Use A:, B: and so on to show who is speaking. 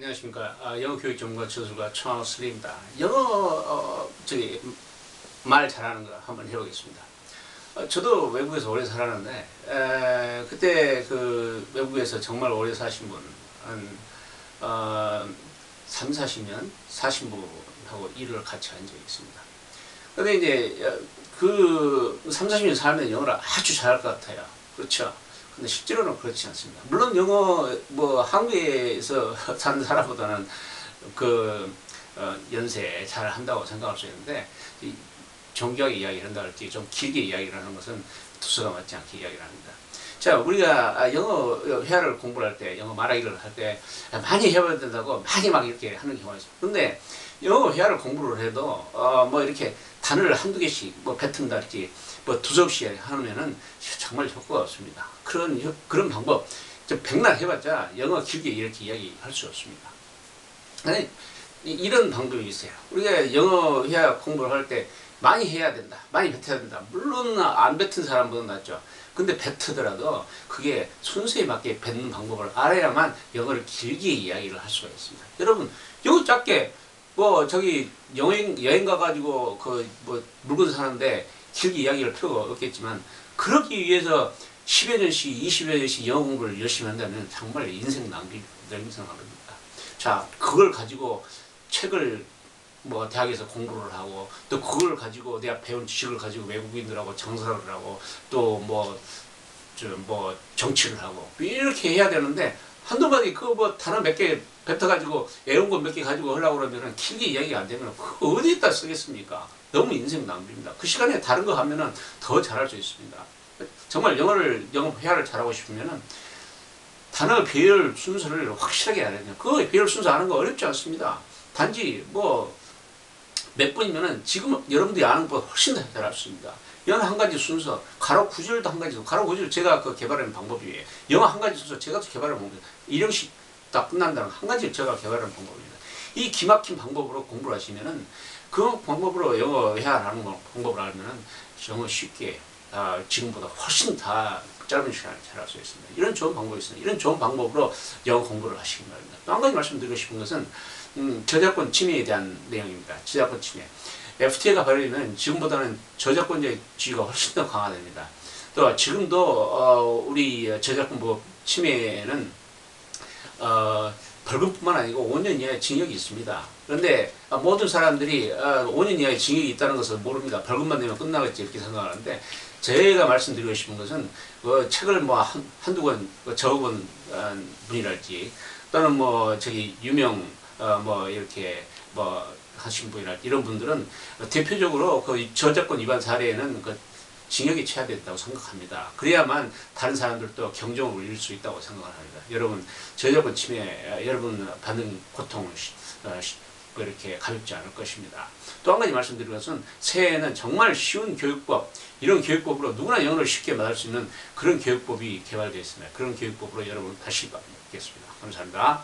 A: 안녕하십니까 아, 영어 교육 전문가 저술가 천슬입니다. 영어 어, 저기 말 잘하는 거 한번 해보겠습니다. 어, 저도 외국에서 오래 살았는데 에, 그때 그 외국에서 정말 오래 사신 분, 한 어, 3, 40년 사신 분하고 일을 같이 한 적이 있습니다. 근데 이제 어, 그 3, 40년 살면 영어를 아주 잘할 것 같아요. 그렇죠? 근데 실제로는 그렇지 않습니다. 물론 영어 뭐 한국에서 사는 사람보다는 그 어, 연세 잘 한다고 생각할 수 있는데 이 정교하게 이야기를 한다 할때좀 길게 이야기를 하는 것은 두서가 맞지 않게 이야기를 합니다. 자, 우리가 영어 회화를 공부를 할 때, 영어 말하기를 할 때 많이 해봐야 된다고 많이 막 이렇게 하는 경우가 있어요. 근데 영어 회화를 공부를 해도 어, 뭐 이렇게 단어를 한두 개씩 뭐 뱉은달지 뭐 두 접시 하면은 정말 효과가 없습니다. 그런 효- 그런 방법 좀 백날 해봤자 영어 길게 이렇게 이야기할 수 없습니다. 아니 이- 이런 방법이 있어요. 우리가 영어 회화 공부를 할 때 많이 해야 된다. 많이 뱉어야 된다. 물론 안 뱉은 사람보다 낫죠. 근데 뱉으더라도 그게 순서에 맞게 뱉는 방법을 알아야만 영어를 길게 이야기를 할 수가 있습니다. 여러분 영어 짧게 뭐 저기 여행 여행 가가지고 그 뭐 물건 사는데 길게 이야기할 필요가 없겠지만 그러기 위해서 10여 년씩 20여 년씩 영어 공부를 열심히 한다면 정말 인생 낭비 인생 낭비입니다. 자 그걸 가지고 책을 뭐 대학에서 공부를 하고 또 그걸 가지고 내가 배운 지식을 가지고 외국인들하고 장사를 하고 또뭐저뭐 정치를 하고 이렇게 해야 되는데 한두 마디 그거 뭐 단어 몇 개 뱉어가지고 애운 거몇개 가지고 하려고 그러면은 길게 이야기가 안 되면 그거 어디에다 쓰겠습니까? 너무 인생 낭비입니다. 그 시간에 다른 거 하면은 더 잘할 수 있습니다. 정말 영어를 영어 회화를 잘하고 싶으면은 단어 배열 순서를 확실하게 알아야 돼요. 그 배열 순서 아는 거 어렵지 않습니다. 단지 뭐 몇 분이면은 지금 여러분들이 아는 것보다 훨씬 더 잘할 수 있습니다. 영어 한 가지 순서, 가로 구절도 한 가지 순서, 가로 구절 제가 그 개발한 방법이에요. 영어 한 가지 순서 제가 개발한 방법. 일형식 딱 끝난다는 한 가지 제가 개발한 방법입니다. 이 기막힌 방법으로 공부를 하시면은 그 방법으로 영어 회화하는 거 방법을 알면은 영어 쉽게 아, 지금보다 훨씬 다 짧은 시간에 잘할 수 있습니다. 이런 좋은 방법이 있습니다. 이런 좋은 방법으로 영어 공부를 하시기 바랍니다. 또 한 가지 말씀드리고 싶은 것은 음, 저작권 침해에 대한 내용입니다. 저작권 침해. FTA가 발효되면 지금보다는 저작권자의 지위가 훨씬 더 강화됩니다. 또 지금도 어, 우리 저작권법 침해는 어, 벌금뿐만 아니고 5년 이하의 징역이 있습니다. 그런데 어, 모든 사람들이 어, 5년 이하의 징역이 있다는 것을 모릅니다. 벌금만 내면 끝나겠지 이렇게 생각하는데 제가 말씀드리고 싶은 것은 그 책을 뭐 한, 한두 권그 적은 어, 분이랄지 또는 뭐 저기 유명 어, 뭐 이렇게 뭐 하신 분이랄지 이런 분들은 대표적으로 그 저작권 위반 사례에는 그 징역이 처해야된다고 생각합니다. 그래야만 다른 사람들도 경종을 울릴 수 있다고 생각을 합니다. 여러분 저작권 침해 어, 여러분 받는 고통은 시- 어, 이렇게 가볍지 않을 것입니다. 또 한 가지 말씀드릴 것은 새해에는 정말 쉬운 교육법 이런 교육법으로 누구나 영어를 쉽게 말할 수 있는 그런 교육법이 개발되어 있습니다. 그런 교육법으로 여러분 다시 뵙겠습니다. 감사합니다.